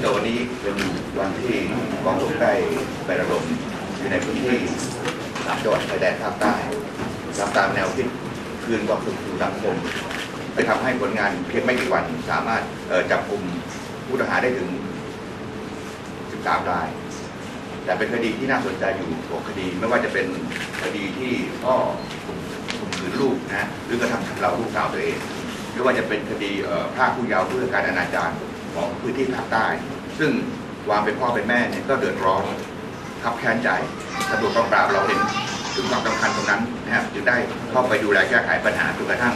แต่วันนี้เป็นวันที่กองทัพได้ไประดมอยู่ในพื้นที่สามจังหวัดชายแดนภาคใต้ตามตามแนวคิดคืนความสุขสู่สังคมไปทำให้ผลงานเพียงไม่กี่วันสามารถจับกลุ่มผู้ต้องหาได้ถึง 13 ราย แต่เป็นคดีที่น่าสนใจอยู่หัวคดี ไม่ว่าจะเป็นคดีที่พ่อข่มขืนลูกนะหรือกระทำชำเราลูกสาวตัวเองไม่ว่าจะเป็นคดีเอ่อพรากผู้เยาว์เพื่อการอนาจาร ของพื้นที่ภาคใต้ ซึ่งความเป็นพ่อเป็นแม่เนี่ยก็เดือดร้อนขับแค้นใจตำรวจกองปราบเราเห็นถึงความสำคัญตรงนั้นนะครับจึงได้เข้าไปดูแลแก้ไขปัญหาจนกระทั่ง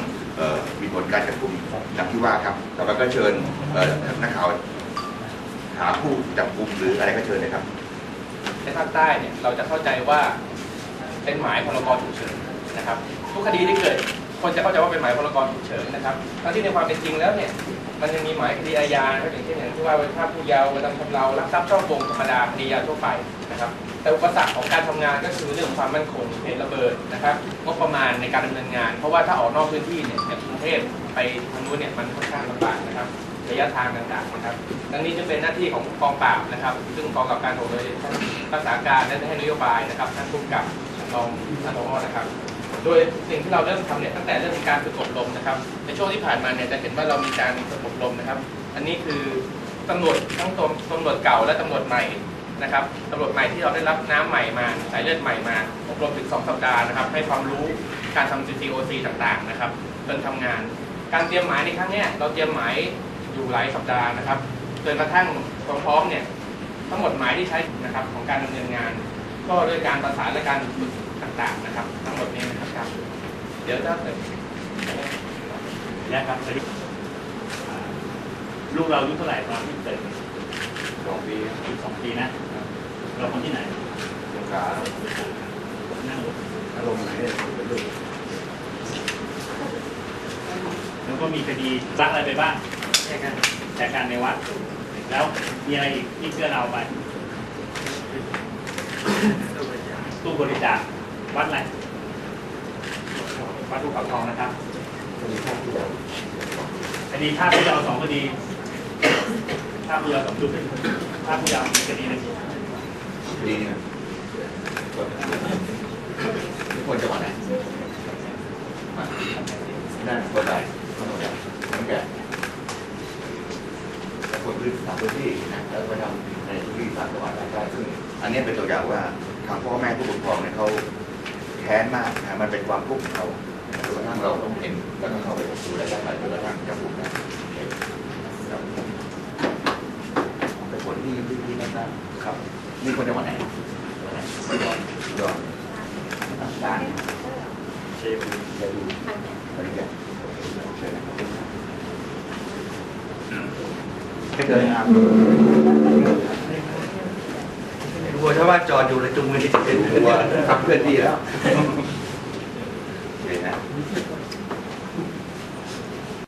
มีผลการจับกลุ่มดังที่ว่าครับต่อไปก็เชิญนักข่าวหาผู้จับกลุ่มหรืออะไรก็เชิญเลยครับ ในภาคใต้เนี่ยเราจะเข้าใจว่าเป็นหมายพรกฉุกเฉินนะครับ ทุกคดีที่เกิด คนจะเข้าใจว่าเป็นหมายพรกฉุกเฉินนะครับทั้งที่ในความเป็นจริงแล้วเนี่ยมันยังมีหมายคดีอาญานะครับอย่างเช่นอย่างที่ว่าเป็นภาพผู้เยาว์กระทำชำเราลักทรัพย์ช่อโกงธรรมดาคดียาทั่วไปนะครับ แต่อุปสรรคของการทำงานก็คือเรื่องความมั่นคงเหตุระเบิดนะครับงบประมาณในการดำเนินงาน เพราะว่าถ้าออกนอกพื้นที่เนี่ยอย่างกรุงเทพไปทางนู้นเนี่ยมันค่อนข้างลำบากนะครับระยะทางต่างๆนะครับ ดังนี้จะเป็นหน้าที่ของกองปราบนะครับ ซึ่งกองกับการโดยท่านรักษาการและให้นโยบายนะครับท่านผู้กำกับท่านรองท่านรองนะครับ โดยสิ่งที่เราเริ่มทำเนี่ยตั้งแต่เรื่องการฝึกอบรมนะครับ ในช่วงที่ผ่านมาเนี่ยจะเห็นว่าเรามีการฝึกอบรมนะครับ อันนี้คือตำรวจทั้งตำตำรวจเก่าและตำรวจใหม่นะครับตำรวจใหม่ที่เราได้รับน้ำใหม่มาสายเลือดใหม่มาอบรมถึง 2 สัปดาห์นะครับ ให้ความรู้การทำ CCOC ต่างๆนะครับจนทำงาน การเตรียมหมายในครั้งนี้เราเตรียมหมายอยู่หลายสัปดาห์นะครับจนกระทั่งความพร้อมเนี่ยทั้งหมดหมายที่ใช้นะครับของการดำเนินงาน ก็ด้วยการประสานและการฝึกต่างๆนะครับ ทั้งหมดนี้นะครับการฝึกเดี๋ยวถ้าเกิดนะครับอ่าลูกเราอายุเท่าไหร่ตอนที่เกิดสองปีสิบสองปีนะ เราคนที่ไหนสงขานั่งรถอารมณ์ไหนเป็นลูกแล้วก็มีคดีรักอะไรไปบ้างแค่กันแต่การในวัด แล้วมีอะไรอีกที่เพื่อนเราไป ตู้บริจาควัดอะไรวัดภูเขาทองนะครับคดีฆ่าผู้เยาว์สองคดีฆ่าผู้เยาว์สองจุดฆ่าผู้เยาว์อีกคดีหนึ่งดีนี่นะทุกคนจังหวัดไหนมานั่นคนใดคนใดคนแก่แต่คน พื้นตามพื้นที่นะแล้วก็ทำในพื้นที่ตามจังหวัดต่างๆซึ่งอันนี้เป็นตัวอย่างว่าทางพ่อแม่ผู้ปกครองเนี่ยเขาแค้นมากนะมันเป็นความทุกข์ของเขาจนกระทั่งเราต้องเห็นแล้วก็เข้าไปดูแลแก้ไขจนกระทั่งจับกลุ่มได้ครับเป็นผลที่ที่ที่นั่นนะครับนี่คนจังหวัดไหนไม่ยอมยอมการเชฟจะดูอะไรกันเชิญ ไม่เคยครับกลัวถ้าว่าจอดอยู่แล้วจุงมือนี่จะเป็นกลัวครับเพื่อนดีแล้ว